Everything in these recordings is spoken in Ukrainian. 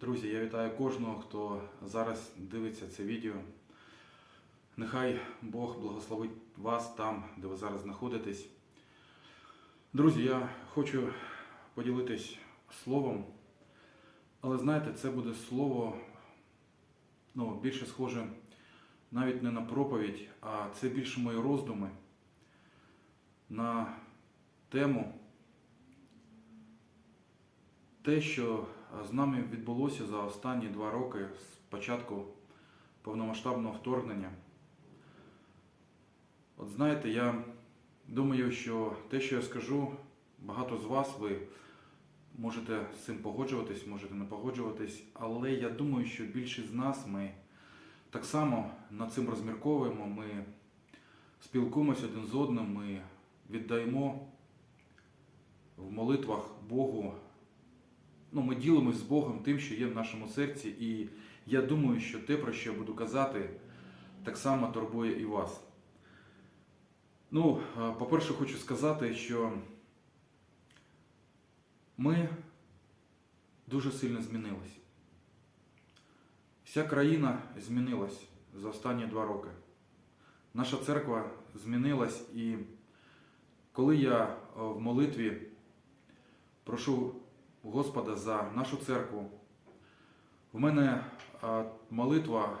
Друзі, я вітаю кожного, хто зараз дивиться це відео. Нехай Бог благословить вас там, де ви зараз знаходитесь. Друзі, я хочу поділитись словом, але знаєте, це буде слово ну, більше схоже навіть не на проповідь, а це більше мої роздуми на тему те, що з нами відбулося за останні два роки з початку повномасштабного вторгнення. От знаєте, я думаю, що те, що я скажу, багато з вас ви можете з цим погоджуватись, можете не погоджуватись, але я думаю, що більшість з нас ми так само над цим розмірковуємо, ми спілкуємося один з одним, ми віддаємо в молитвах Богу ну, ми ділимось з Богом тим, що є в нашому серці, і я думаю, що те, про що я буду казати, так само турбує і вас. Ну, по-перше, хочу сказати, що ми дуже сильно змінились. Вся країна змінилась за останні два роки. Наша церква змінилась, і коли я е, в молитві прошу Господа за нашу церкву. В мене молитва,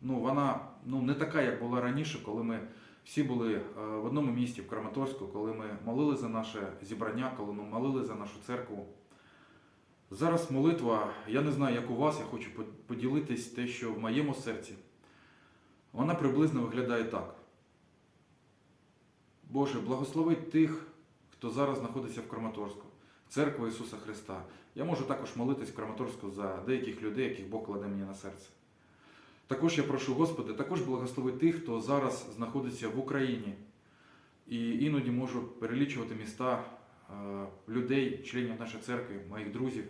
ну вона ну, не така, як була раніше, коли ми всі були в одному місті, в Краматорську, коли ми молили за наше зібрання, коли ми молили за нашу церкву. Зараз молитва, я не знаю, як у вас, я хочу поділитись те, що в моєму серці. Вона приблизно виглядає так. Боже, благослови тих, хто зараз знаходиться в Краматорську. Церква Ісуса Христа. Я можу також молитись в Краматорську за деяких людей, яких Бог кладе мені на серце. Також я прошу Господи, також благослови тих, хто зараз знаходиться в Україні. І іноді можу перелічувати міста е, людей, членів нашої церкви, моїх друзів,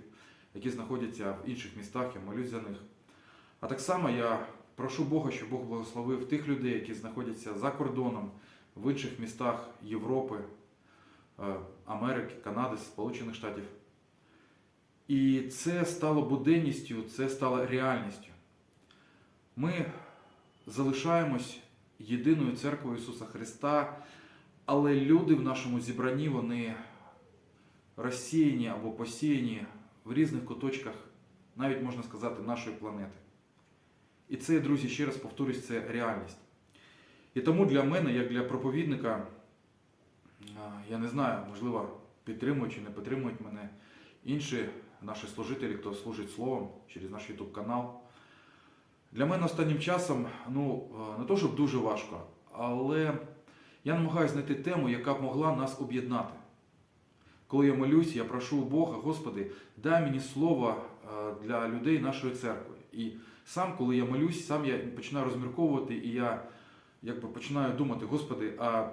які знаходяться в інших містах, я молюсь за них. А так само я прошу Бога, щоб Бог благословив тих людей, які знаходяться за кордоном в інших містах Європи. Е, Америки, Канади, Сполучених Штатів. І це стало буденністю, це стало реальністю. Ми залишаємось єдиною церквою Ісуса Христа, але люди в нашому зібранні вони розсіяні або посіяні в різних куточках, навіть можна сказати, нашої планети. І це, друзі, ще раз повторюсь, це реальність. І тому для мене, як для проповідника, я не знаю, можливо, підтримують чи не підтримують мене інші наші служителі, хто служить словом через наш YouTube канал. Для мене останнім часом, ну, не то, щоб дуже важко, але я намагаюся знайти тему, яка б могла нас об'єднати. Коли я молюсь, я прошу Бога, Господи, дай мені слово для людей нашої церкви. І сам, коли я молюсь, сам я починаю розмірковувати, і я якби починаю думати, Господи, а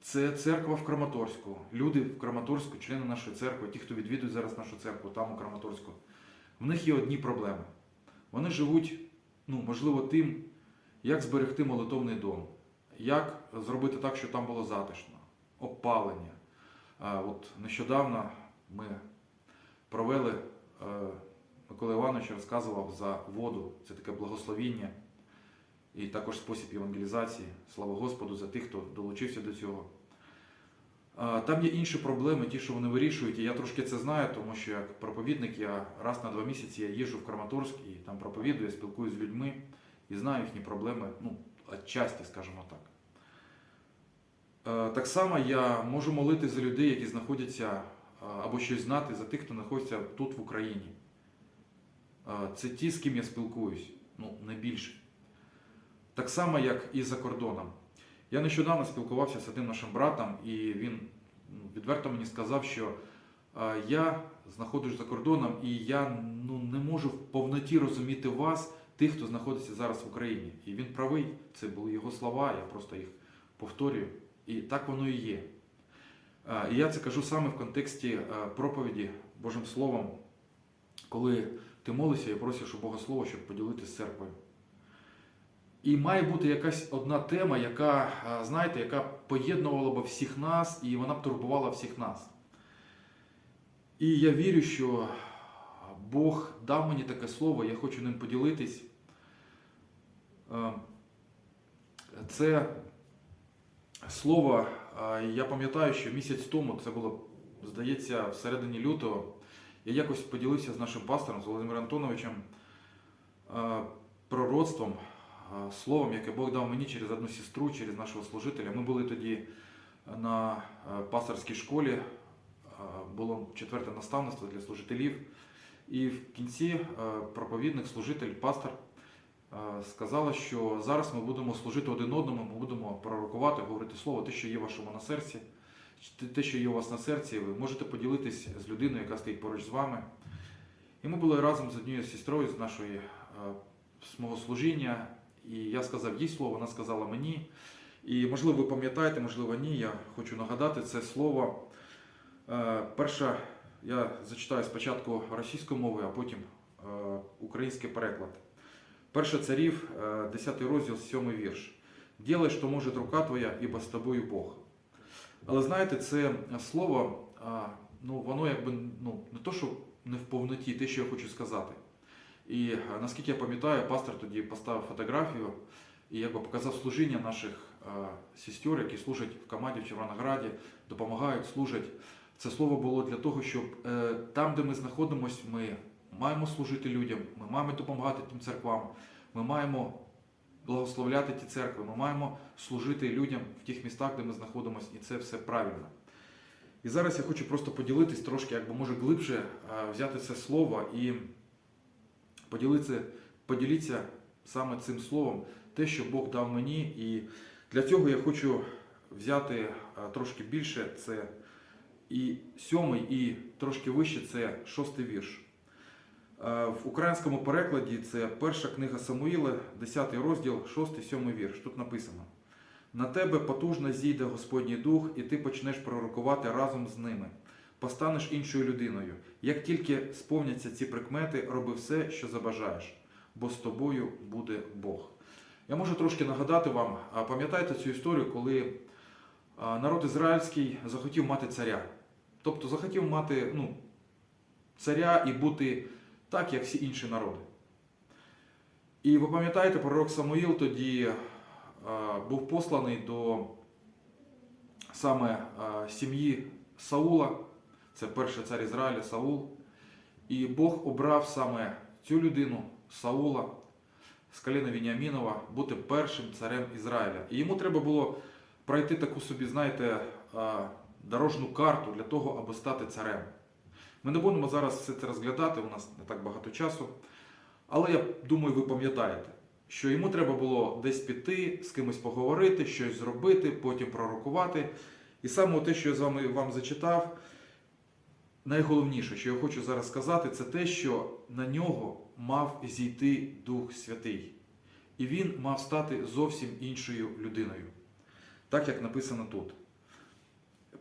це церква в Краматорську. Люди в Краматорську, члени нашої церкви, ті, хто відвідує зараз нашу церкву, там у Краматорську, в них є одні проблеми. Вони живуть, ну, можливо, тим, як зберегти молитовний дом, як зробити так, щоб там було затишно, опалення. От нещодавно ми провели, е, Микола Іванович розказував за воду, це таке благословіння і також спосіб евангелізації. Слава Господу за тих, хто долучився до цього. Там є інші проблеми, ті, що вони вирішують, і я трошки це знаю, тому що як проповідник я раз на два місяці я їжджу в Краматорськ і там проповідую, спілкуюся з людьми і знаю їхні проблеми, ну, отчасті, скажімо так. Так само я можу молити за людей, які знаходяться або щось знати за тих, хто знаходиться тут в Україні. Це ті, з ким я спілкуюсь, ну, не більше. Так само, як і за кордоном. Я нещодавно спілкувався з одним нашим братом, і він відверто мені сказав, що я знаходжусь за кордоном і я ну, не можу в повноті розуміти вас, тих, хто знаходиться зараз в Україні. І він правий, це були його слова, я просто їх повторюю. І так воно і є. І я це кажу саме в контексті проповіді Божим Словом, коли ти молишся і просиш у Бога Слово, щоб поділитися з церквою. І має бути якась одна тема, яка, знаєте, яка поєднувала б всіх нас і вона б турбувала всіх нас. І я вірю, що Бог дав мені таке слово, я хочу ним поділитись. Це слово, я пам'ятаю, що місяць тому, це було, здається, всередині лютого, я якось поділився з нашим пастором, з Володимиром Антоновичем, пророцтвом, словом, яке Бог дав мені через одну сестру, через нашого служителя. Ми були тоді на пасторській школі, було четверте наставництво для служителів. І в кінці проповідник, служитель, пастор сказала, що зараз ми будемо служити один одному, ми будемо пророкувати, говорити слово, те, що є вашому на серці, те- що є у вас на серці, ви можете поділитись з людиною, яка стоїть поруч з вами. І ми були разом з однією сестрою з нашої з мого служіння, і я сказав їй слово, вона сказала мені. І можливо, ви пам'ятаєте, можливо, ні. Я хочу нагадати це слово. Е, Перша, я зачитаю спочатку російською мовою, а потім е, український переклад. Перша царів, е, 10 розділ, 7 вірш. Ділай, що може рука твоя, ібо з тобою Бог. Але знаєте, це слово, ну, воно якби ну, не то, що не в повноті, те, що я хочу сказати. І наскільки я пам'ятаю, пастор тоді поставив фотографію і якби показав служіння наших сестер, які служать в команді в Червонограді, допомагають, служать. Це слово було для того, щоб е, там, де ми знаходимося, ми маємо служити людям, ми маємо допомагати тим церквам, ми маємо благословляти ті церкви, ми маємо служити людям в тих містах, де ми знаходимося, і це все правильно. І зараз я хочу просто поділитись трошки, якби може глибше взяти це слово і поділитися, поділитися саме цим словом, те, що Бог дав мені. І для цього я хочу взяти е, трошки більше. Це і сьомий, і трошки вище це шостий вірш. Е, В українському перекладі це перша книга Самуїла, 10 розділ, 6-7 вірш. Тут написано: На тебе потужно зійде Господній Дух, і ти почнеш пророкувати разом з ними. Постанеш іншою людиною. Як тільки сповняться ці прикмети, роби все, що забажаєш, бо з тобою буде Бог. Я можу трошки нагадати вам, пам'ятаєте цю історію, коли народ ізраїльський захотів мати царя. Тобто захотів мати ну, царя і бути так, як всі інші народи. І ви пам'ятаєте, пророк Самуїл тоді був посланий до саме сім'ї Саула, це перший цар Ізраїля Саул. І Бог обрав саме цю людину, Саула, з коліна Вініамінова, бути першим царем Ізраїля. І йому треба було пройти таку собі, знаєте, дорожну карту для того, аби стати царем. Ми не будемо зараз все це розглядати, у нас не так багато часу. Але я думаю, ви пам'ятаєте, що йому треба було десь піти, з кимось поговорити, щось зробити, потім пророкувати. І саме те, що я з вами вам зачитав, найголовніше, що я хочу зараз сказати, це те, що на нього мав зійти Дух Святий. І він мав стати зовсім іншою людиною. Так як написано тут.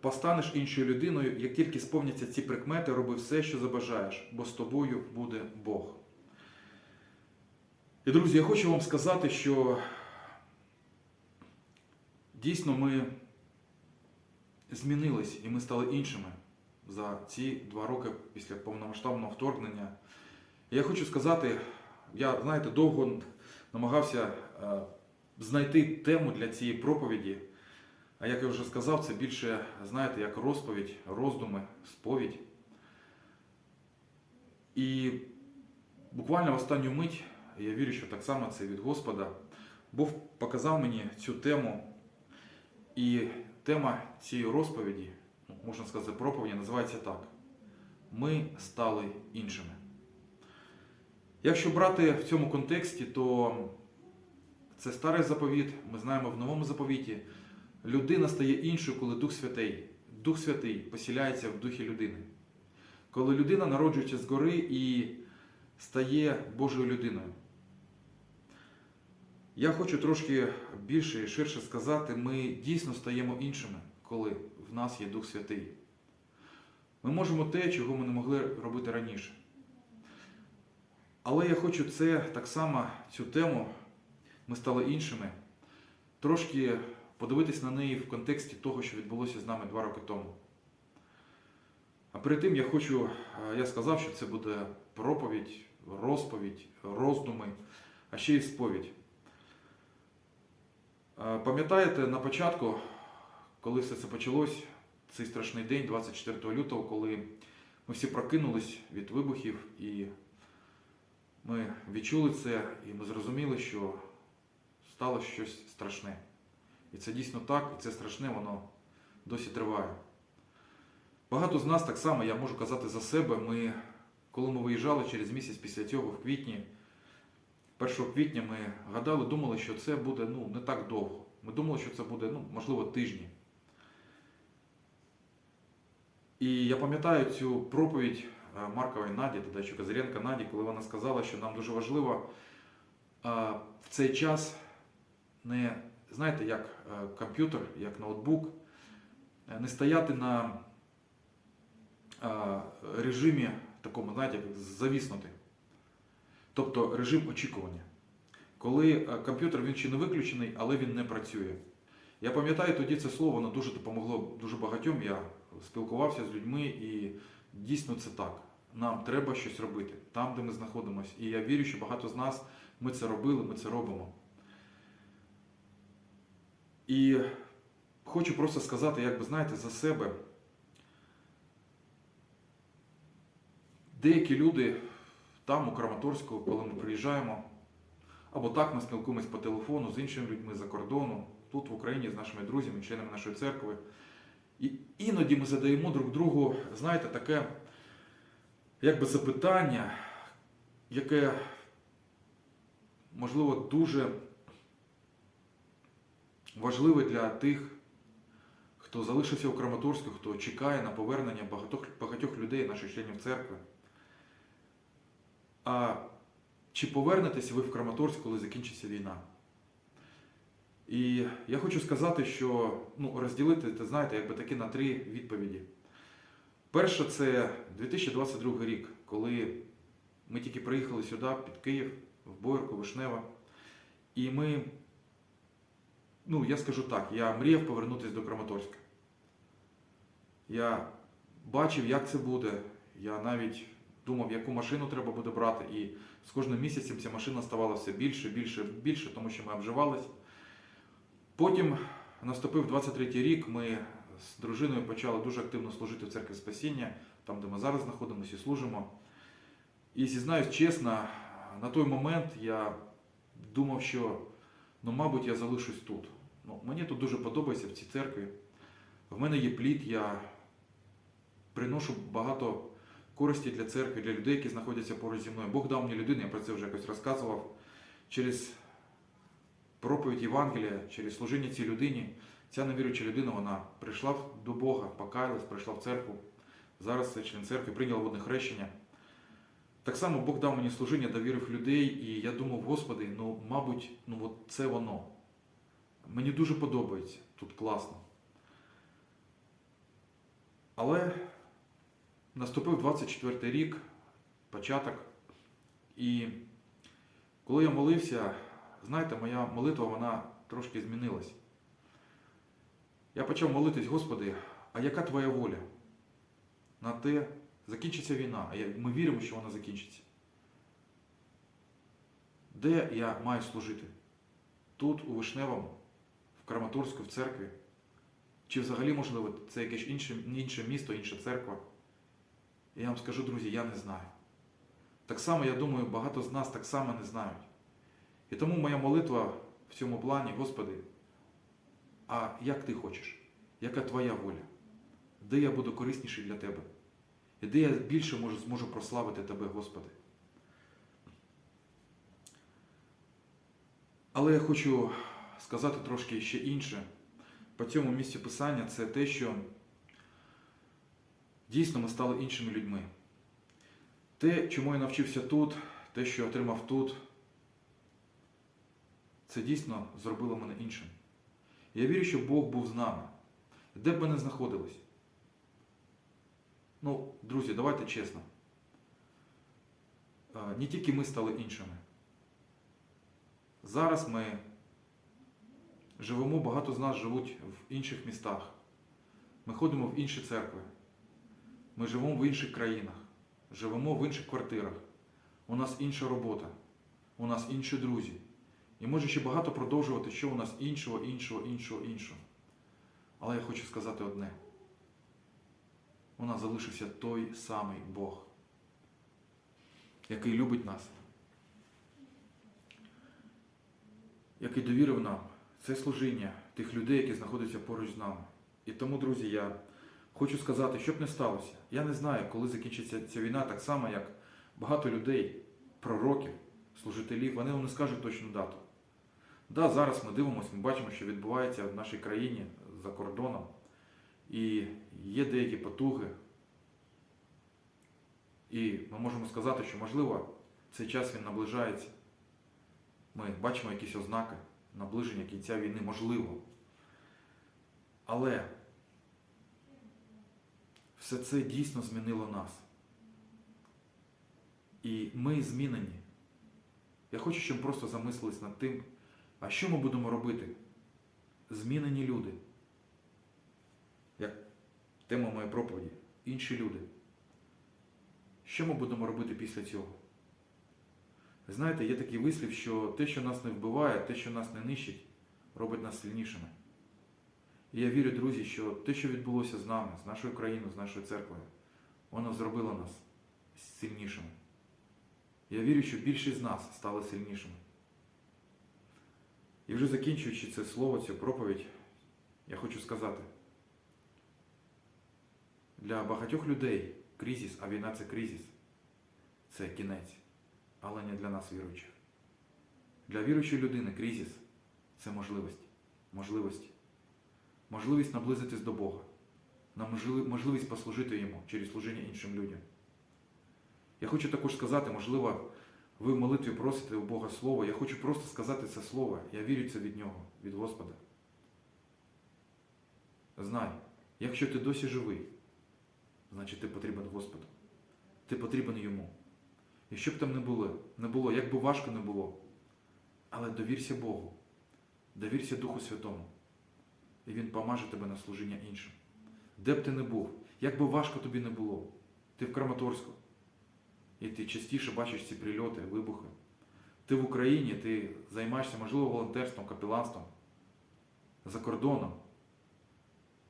Постанеш іншою людиною, як тільки сповняться ці прикмети, роби все, що забажаєш, бо з тобою буде Бог. І, друзі, я хочу вам сказати, що дійсно ми змінились і ми стали іншими за ці два роки після повномасштабного вторгнення. Я хочу сказати, я, знаєте, довго намагався е, знайти тему для цієї проповіді. А як я вже сказав, це більше, знаєте, як розповідь, роздуми, сповідь. І буквально в останню мить, я вірю, що так само це від Господа, Бог показав мені цю тему. І тема цієї розповіді, можна сказати, проповіді, називається так: Ми стали іншими. Якщо брати в цьому контексті, то це старий заповіт, ми знаємо в новому заповіті. Людина стає іншою, коли Дух Святий, Дух Святий посіляється в духі людини. Коли людина народжується згори і стає Божою людиною. Я хочу трошки більше і ширше сказати, ми дійсно стаємо іншими, коли в нас є Дух Святий. Ми можемо те, чого ми не могли робити раніше. Але я хочу це так само, цю тему, ми стали іншими, трошки подивитись на неї в контексті того, що відбулося з нами два роки тому. А перед тим я хочу, е, я сказав, що це буде проповідь, розповідь, роздуми, а ще й сповідь. Е, Пам'ятаєте, на початку, коли все це почалось, цей страшний день, 24 лютого, коли ми всі прокинулись від вибухів і ми відчули це, і ми зрозуміли, що сталося щось страшне. І це дійсно так, і це страшне, воно досі триває. Багато з нас так само, я можу казати за себе, ми, коли ми виїжджали через місяць після цього, в квітні, 1 квітня ми гадали, думали, що це буде ну, не так довго. Ми думали, що це буде, ну, можливо, тижні. І я пам'ятаю цю проповідь е, Маркової Наді, тоді ще Козиренка Наді, коли вона сказала, що нам дуже важливо е, в цей час не, знаєте, як е, комп'ютер, як ноутбук, не стояти на режимі такому, знаєте, як завіснути. Тобто режим очікування. Коли комп'ютер він ще не виключений, але він не працює. Я пам'ятаю тоді це слово, воно дуже допомогло дуже багатьом. Я спілкувався з людьми і дійсно це так. Нам треба щось робити там, де ми знаходимося. І я вірю, що багато з нас ми це робили, ми це робимо. І хочу просто сказати, як би знаєте, за себе. Деякі люди там, у Краматорську, коли ми приїжджаємо, або так ми спілкуємось по телефону з іншими людьми за кордону, тут в Україні з нашими друзями, членами нашої церкви. І іноді ми задаємо друг другу, знаєте, таке якби запитання, яке, можливо, дуже важливе для тих, хто залишився у Краматорську, хто чекає на повернення багатьох, багатьох людей, наших членів церкви. А чи повернетеся ви в Краматорськ, коли закінчиться війна? І я хочу сказати, що ну, розділити, ти знаєте, якби таки на три відповіді. Перше, це 2022 рік, коли ми тільки приїхали сюди, під Київ, в Бойерку, Вишнева. І ми, ну, я скажу так, я мріяв повернутися до Краматорська. Я бачив, як це буде. Я навіть думав, яку машину треба буде брати. І з кожним місяцем ця машина ставала все більше, більше, більше, тому що ми обживалися. Потім наступив 23-й рік, ми з дружиною почали дуже активно служити в церкві Спасіння, там, де ми зараз знаходимося і служимо. І зізнаюсь чесно, на той момент я думав, що, ну, мабуть, я залишусь тут. Ну, мені тут дуже подобається в цій церкві. В мене є плід, я приношу багато користі для церкви, для людей, які знаходяться поруч зі мною. Бог дав мені людину, я про це вже якось розказував. Через проповідь Євангелія, через служіння цій людині, ця невіруюча людина, вона прийшла до Бога, покаялась, прийшла в церкву. Зараз це член церкви, прийняла водне хрещення. Так само Бог дав мені служіння, довірив людей, і я думав, Господи, ну, мабуть, ну от це воно. Мені дуже подобається, тут класно. Але наступив 24 рік, початок, і коли я молився, знаєте, моя молитва вона трошки змінилась. Я почав молитись, Господи, а яка твоя воля? На те, закінчиться війна, а ми віримо, що вона закінчиться. Де я маю служити? Тут, у Вишневому, в Краматорську, в церкві? Чи взагалі, можливо, це якесь інше, інше місто, інша церква? Я вам скажу, друзі, я не знаю. Так само, я думаю, багато з нас так само не знають. І тому моя молитва в цьому плані, Господи, а як ти хочеш? Яка твоя воля? Де я буду корисніший для Тебе? І де я більше можу, зможу прославити Тебе, Господи? Але я хочу сказати трошки ще інше. По цьому місці писання це те, що дійсно ми стали іншими людьми. Те, чому я навчився тут, те, що я отримав тут, це дійсно зробило мене іншим. Я вірю, що Бог був з нами, де б ми не знаходились. Ну, друзі, давайте чесно. Е, Не тільки ми стали іншими. Зараз ми живемо, багато з нас живуть в інших містах. Ми ходимо в інші церкви. Ми живемо в інших країнах, живемо в інших квартирах. У нас інша робота, у нас інші друзі. І може ще багато продовжувати, що у нас іншого, іншого, іншого, іншого. Але я хочу сказати одне. У нас залишився той самий Бог, який любить нас, який довірив нам це служіння тих людей, які знаходяться поруч з нами. І тому, друзі, я хочу сказати, що б не сталося. Я не знаю, коли закінчиться ця війна, так само, як багато людей, пророків, служителів, вони вам не скажуть точну дату. Да, зараз ми дивимося, ми бачимо, що відбувається в нашій країні за кордоном. І є деякі потуги. І ми можемо сказати, що можливо цей час він наближається. Ми бачимо якісь ознаки наближення кінця війни, можливо. Але все це дійсно змінило нас. І ми змінені. Я хочу, щоб просто замислились над тим, а що ми будемо робити? Змінені люди. Як тема моєї проповіді. Інші люди. Що ми будемо робити після цього? Знаєте, є такий вислів, що те, що нас не вбиває, те, що нас не нищить, робить нас сильнішими. І я вірю, друзі, що те, що відбулося з нами, з нашою країною, з нашою церквою, воно зробило нас сильнішими. Я вірю, що більшість з нас стали сильнішими. І вже закінчуючи це слово, цю проповідь, я хочу сказати, для багатьох людей кризис, а війна це кризис, це кінець, але не для нас віруючих. Для віруючої людини кризис це можливість. Можливості. Можливість наблизитись до Бога. Можливість послужити йому через служіння іншим людям. Я хочу також сказати, можливо, ви в молитві просите у Бога Слово. Я хочу просто сказати це слово. Я вірю це від Нього, від Господа. Знай, якщо ти досі живий, значить ти потрібен Господу. Ти потрібен йому. І що б там не було, не було, як би важко не було, але довірся Богу, довірся Духу Святому. І Він помаже тебе на служіння іншим. Де б ти не був, як би важко тобі не було, ти в Краматорську. І ти частіше бачиш ці прильоти, вибухи. Ти в Україні, ти займаєшся, можливо, волонтерством, капеланством, за кордоном.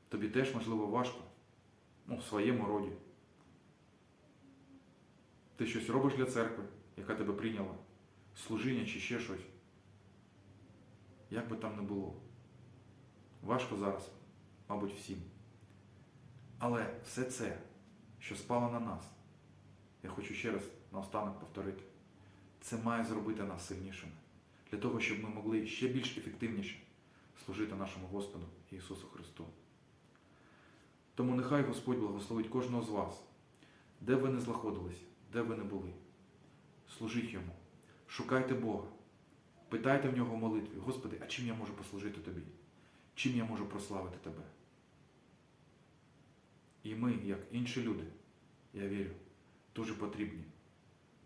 Тобі теж, можливо, важко. Ну, в своєму роді. Ти щось робиш для церкви, яка тебе прийняла, служіння чи ще щось. Як би там не було. Важко зараз, мабуть, всім. Але все це, що спало на нас, я хочу ще раз наостанок повторити, це має зробити нас сильнішими. Для того, щоб ми могли ще більш ефективніше служити нашому Господу Ісусу Христу. Тому нехай Господь благословить кожного з вас, де б ви не знаходились, де б ви не були. Служіть Йому, шукайте Бога, питайте в нього молитві, Господи, а чим я можу послужити Тобі? Чим я можу прославити Тебе? І ми, як інші люди, я вірю, дуже потрібні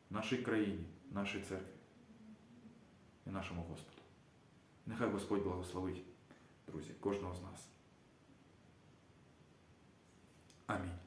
нашій країні, нашій церкві і нашому Господу. Нехай Господь благословить, друзі, кожного з нас. Амінь.